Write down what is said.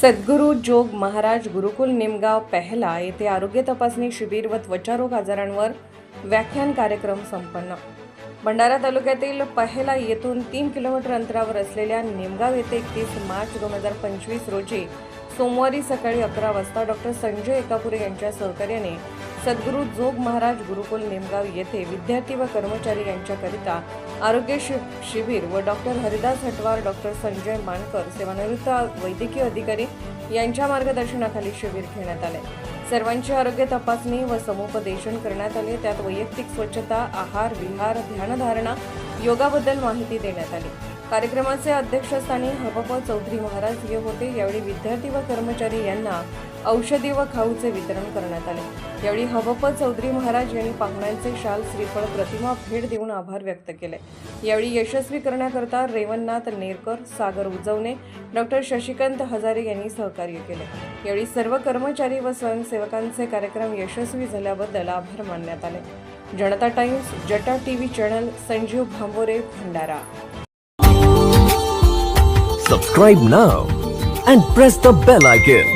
सद्गुरू जोग महाराज गुरुकुल निमगाव पहला येथे आरोग्य तपासणी शिबिर व त्वचारोग आजारांवर व्याख्यान कार्यक्रम संपन्न. भंडारा तालुक्यातील पहेला येथून तीन किलोमीटर अंतरावर असलेल्या निमगाव येथे एकतीस मार्च दोन हजार पंचवीस रोजी सोमवारी सकाळी अकरा वाजता डॉक्टर संजय एकापुरे यांच्या सहकार्याने सद्गुरू जोग महाराज गुरुकुल नेमगाव येथे विद्यार्थी व कर्मचारी यांच्याकरिता आरोग्य शि शिबिर व डॉक्टर हरिदास हटवार डॉक्टर संजय मानकर सेवानिवृत्त वैद्यकीय अधिकारी यांच्या मार्गदर्शनाखाली शिबिर घेण्यात आले. सर्वांची आरोग्य तपासणी व समुपदेशन करण्यात आले. त्यात वैयक्तिक स्वच्छता आहार विहार ध्यानधारणा योगाबद्दल माहिती देण्यात आली. कार्यक्रमाचे अध्यक्षस्थानी हबप चौधरी महाराज हे होते. यावेळी विद्यार्थी व कर्मचारी यांना औषधी व खाऊचे वितरण करण्यात आले. यावेळी हवप चौधरी महाराज यांनी पाहुण्यांचे शाल श्रीफळ प्रतिमा भेट देऊन आभार व्यक्त केले. यावेळी यशस्वी करण्याकरता रेवणनाथ नेरकर सागर उजवणे डॉक्टर शशिकांत हजारे यांनी सहकार्य केले. यावेळी सर्व कर्मचारी व स्वयंसेवकांचे कार्यक्रम यशस्वी झाल्याबद्दल आभार मानण्यात आले. जनता टाइम्स जटा TV channel Sanjeev Bhambore Bhandara. Subscribe now and press the bell icon